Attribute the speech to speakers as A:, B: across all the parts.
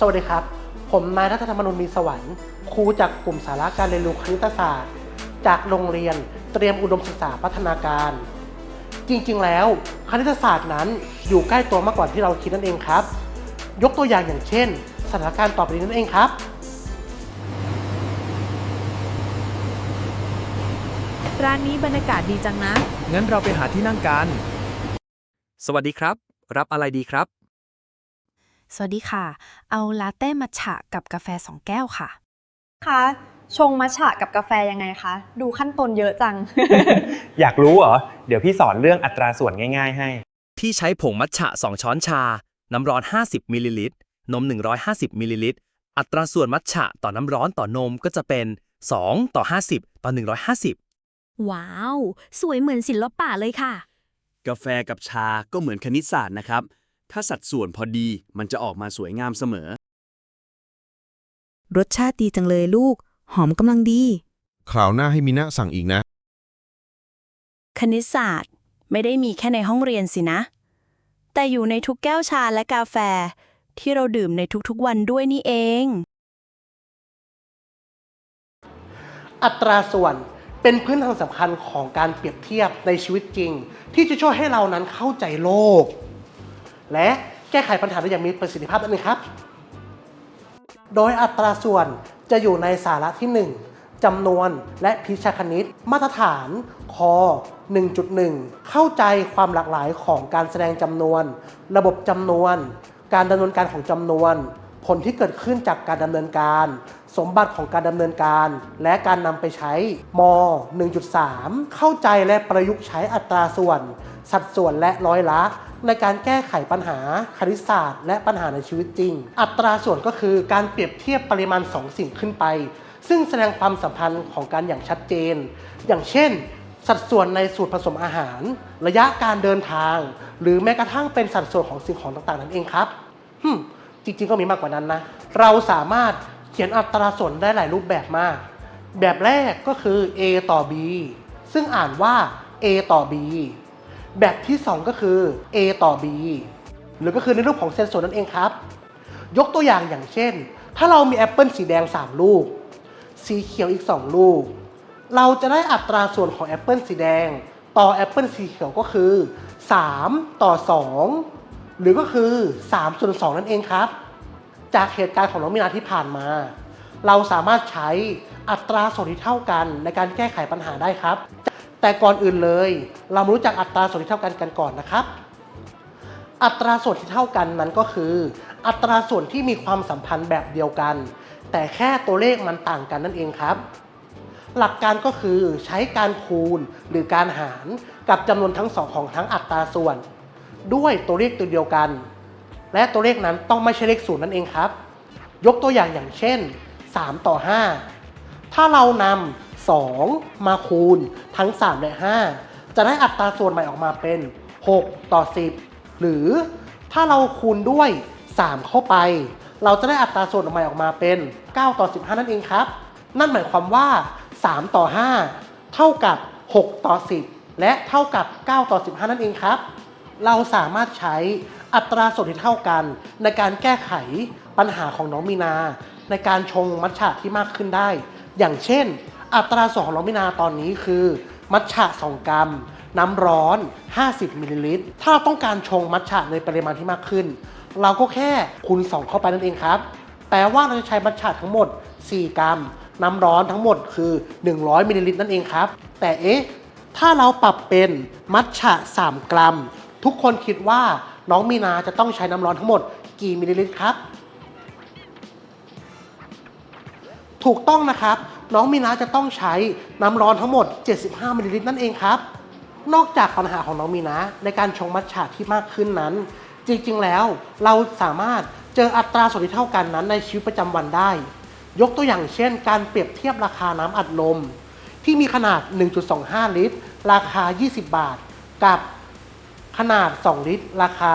A: สวัสดีครับ ผมนายรัฐธรรมนุนมีสวรรค์ครูจากกลุ่มสาระการเรียนรู้คณิตศาสตร์ จากโรงเรียนเตรียมอุดมศึกษาพัฒนาการ จริงๆ แล้วคณิตศาสตร์นั้นอยู่ใกล้ตัวมากกว่าที่เราคิดนั่นเองครับ ยกตัวอย่างอย่างเช่น สถานการณ์ต่อไปนี้นั่นเองครับ
B: ร้านนี้บรรยากาศดีจังนะ
C: งั้นเราไปหาที่นั่งกัน
D: สวัสดีครับ รับอะไรดีครับ
E: สวัสดีค่ะ เอาลาเต้มัทฉะกับกาแฟสองแก้วค่ะ
F: คะชงมัทฉะกับกาแฟยังไงคะ ดูขั้นตอนเยอะจัง
G: อยากรู้เหรอ เดี๋ยวพี่สอนเรื่องอัตราส่วนง่าย ๆ ให้
D: พี่ใช้ผงมัทฉะ 2 ช้อนชา น้ำร้อน 50มิลลิลิตร นม 150มิลลิลิตร อัตราส่วนมัทฉะต่อน้ำร้อนต่อนมก็จะเป็น 2 ต่อ 50 ต่อ 150
B: ว้าว สวยเหมือนศิลปะเลยค่ะ
H: กาแฟกับชาก็เหมือนคณิตศาสตร์นะครับ ถ้าสัดส่วนพอดีมันจะออกมาสวยงามเสมอ
I: รสชาติดีจังเลยลูก หอมกำลังดี
J: คราวหน้าให้มีนะสั่งอีกนะ
K: คณิตศาสตร์ ไม่ได้มีแค่ในห้องเรียนสินะ แต่อยู่ในทุกแก้วชาและกาแฟ ที่เราดื่มในทุกๆวันด้วยนี่เอง
A: อัตราส่วนเป็นพื้นฐานสำคัญของการเปรียบเทียบในชีวิตจริง ที่จะช่วยให้เรานั้นเข้าใจโลก และแก้ไขปัญหาได้อย่างมีประสิทธิภาพนั่นเองครับ โดยอัตราส่วนจะอยู่ในสาระที่ 1จำนวนและพิชาคณิต มาตรฐานคอ1.1 เข้าใจความหลากหลายของการแสดงจำนวน ระบบจำนวน การดำเนินการของจำนวน ผลที่เกิดขึ้นจากการดำเนินการ สมบัติของการดำเนินการ และการนำไปใช้ม 1.3 เข้าใจและประยุกต์ใช้อัตราส่วน สัดส่วนและร้อยละ ในการแก้ไขปัญหาคณิตศาสตร์ และปัญหาในชีวิตจริง อัตราส่วนก็คือการเปรียบเทียบปริมาณ 2 สิ่งขึ้นไป ซึ่งแสดงความสัมพันธ์ของการอย่างชัดเจน อย่างเช่นสัดส่วนในสูตรผสมอาหาร ระยะการเดินทาง หรือแม้กระทั่งเป็นสัดส่วนของสิ่งของต่างๆ นั่นเองครับฮึ จริงๆก็มีมากกว่านั้นนะ เราสามารถเขียนอัตราส่วนได้หลายรูปแบบมาก แบบแรกก็คือ a ต่อ b ซึ่งอ่านว่า a ต่อ b แบบที่ 2 ก็คือ a ต่อ b หรือก็คือในรูปของเซนส่วนนั่นเองครับ ยกตัวอย่างอย่างเช่น ถ้าเรามีแอปเปิลสีแดง 3 ลูก สีเขียวอีก 2 ลูก เราจะได้อัตราส่วนของแอปเปิลสีแดง ต่อแอปเปิลสีเขียวก็คือ 3 ต่อ 2 หรือก็คือ3ส่วน2นั่นเองครับ จากเหตุการณ์ของน้องมีนาที่ผ่านมา เราสามารถใช้อัตราส่วนที่เท่ากันในการแก้ไขปัญหาได้ครับ แต่ก่อนอื่นเลย เรามารู้จักอัตราส่วนที่เท่ากันกันก่อนนะครับ อัตราส่วนที่เท่ากันนั้นก็คือ อัตราส่วนที่มีความสัมพันธ์แบบเดียวกัน แต่แค่ตัวเลขมันต่างกันนั่นเองครับ หลักการก็คือใช้การคูณหรือการหารกับจำนวนทั้งสองของทั้งอัตราส่วน ด้วยตัวเลขตัวเดียวกัน และตัวเลขนั้นต้องไม่ใช่เลขศูนย์นั่นเองครับ ยกตัวอย่างอย่างเช่น 3 ต่อ 5 ถ้าเรานำ2 มาคูณทั้ง 3 และ 5 จะได้อัตราส่วนใหม่ออกมาเป็น 6 ต่อ 10 หรือถ้าเราคูณด้วย 3 เข้าไป เราจะได้อัตราส่วนใหม่ออกมาเป็น 9 ต่อ 15 นั่นเองครับ นั่นหมายความว่า 3 ต่อ 5 เท่ากับ 6 ต่อ 10 และเท่ากับ 9 ต่อ 15 นั่นเองครับ เราสามารถใช้อัตราส่วนที่เท่ากัน ในการแก้ไขปัญหาของน้องมีนา ในการชงมัทฉะที่มากขึ้นได้ อย่างเช่น อัตราส่วนของน้องมีนาตอนนี้คือ มัทฉะ 2 กรัม น้ำร้อน 50มิลลิลิตรถ้าเราต้องการชงมัทฉะในปริมาณที่มากขึ้น เราก็แค่คูณ2เข้าไปนั่นเองครับ แปลว่าเราจะใช้มัทฉะทั้งหมด 4 กรัม น้ำร้อนทั้งหมดคือ 100มิลลิลิตรนั่นเองครับ แต่เอ๊ะถ้าเราปรับเป็นมัทฉะ 3 กรัม ทุกคนคิดว่าน้องมีนาจะต้องใช้น้ำร้อนทั้งหมดกี่มิลลิลิตรครับ ถูกต้องนะครับ น้องมีนาจะต้องใช้น้ำร้อนทั้งหมด 75มิลลิลิตรนั่นเองครับ นอกจากปัญหาของน้องมีนาในการชงมัทฉะที่มากขึ้นนั้น จริงๆแล้วเราสามารถเจออัตราส่วนที่เท่ากันนั้นในชีวิตประจำวันได้ ยกตัวอย่างเช่น การเปรียบเทียบราคาน้ำอัดลม ที่มีขนาด 1.25 ลิตร ราคา 20 บาท กับ ขนาด 2 ลิตร ราคา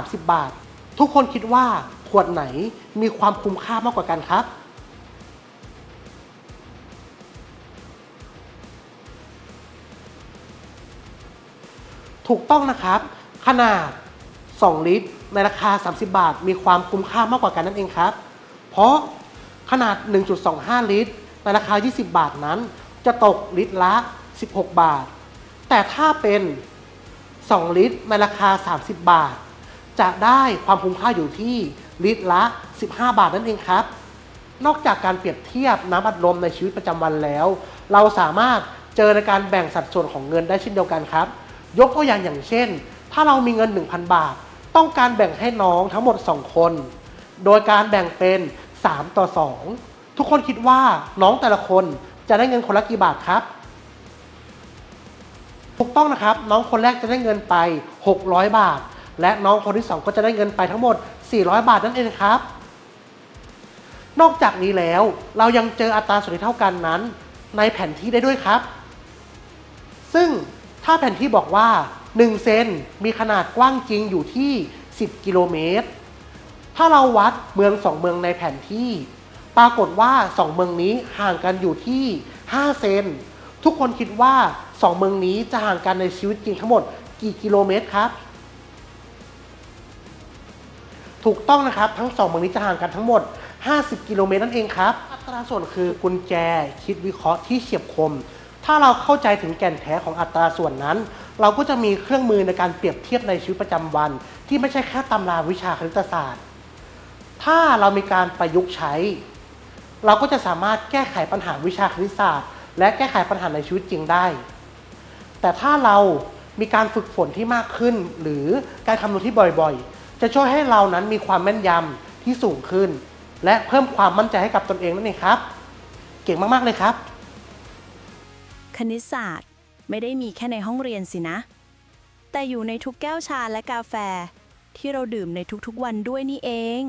A: 30 บาท ทุกคนคิดว่าขวดไหนมีความคุ้มค่ามากกว่ากันครับ ถูกต้องนะครับ ขนาด 2 ลิตร ในราคา 30 บาท มีความคุ้มค่ามากกว่ากันนั่นเองครับ เพราะขนาด 1.25 ลิตร ในราคา 20 บาทนั้น จะตกลิตรละ 16 บาท แต่ถ้าเป็น 2 ลิตรในราคา 30 บาท จะได้ความคุ้มค่าอยู่ที่ลิตรละ 15 บาทนั่นเองครับ นอกจากการเปรียบเทียบน้ำอัดลมในชีวิตประจำวันแล้ว เราสามารถเจอในการแบ่งสัดส่วนของเงินได้เช่นเดียวกันครับ ยกตัวอย่างอย่างเช่น ถ้าเรามีเงิน 1,000 บาท ต้องการแบ่งให้น้องทั้งหมด 2 คน โดยการแบ่งเป็น 3 ต่อ 2 ทุกคนคิดว่าน้องแต่ละคนจะได้เงินคนละกี่บาทครับ ถูกต้องนะครับ น้องคนแรกจะได้เงินไป 600 บาท และน้องคนที่ 2 ก็จะได้เงินไปทั้งหมด 400 บาทนั่นเองครับ นอกจากนี้แล้วเรายังเจออัตราส่วนที่เท่ากันนั้น ในแผนที่ได้ด้วยครับ ซึ่งถ้าแผนที่บอกว่า 1 เซนมีขนาดกว้างจริงอยู่ที่ 10 กิโลเมตร ถ้าเราวัดเมือง 2 เมืองในแผนที่ ปรากฏว่า 2 เมืองนี้ห่างกันอยู่ที่ 5 เซน ทุกคนคิดว่า 2 เมืองนี้จะห่างกันในชีวิตจริงทั้งหมดกี่กิโลเมตรครับ ถูกต้องนะครับทั้งสองเมืองนี้จะห่างกันทั้งหมด 50 กิโลเมตรนั่นเองครับ อัตราส่วนคือกุญแจคิดวิเคราะห์ที่เฉียบคม ถ้าเราเข้าใจถึงแก่นแท้ของอัตราส่วนนั้น เราก็จะมีเครื่องมือในการเปรียบเทียบในชีวิตประจำวัน ที่ไม่ใช่แค่ตำราวิชาคณิตศาสตร์ ถ้าเรามีการประยุกต์ใช้ เราก็จะสามารถแก้ไขปัญหาวิชาคณิตศาสตร์ และแก้ไขปัญหาในชีวิตจริงได้ แต่ถ้าเรามีการฝึกฝนที่มากขึ้น หรือการคำนวณที่บ่อยๆ จะช่วยให้เรานั้นมีความแม่นยำที่สูงขึ้น และเพิ่มความมั่นใจให้กับตนเองนั่นเองครับ เก่งมากๆเลยครับ
K: คณิตศาสตร์ไม่ได้มีแค่ในห้องเรียนสินะ แต่อยู่ในทุกแก้วชาและกาแฟ ที่เราดื่มในทุกๆวันด้วยนี่เอง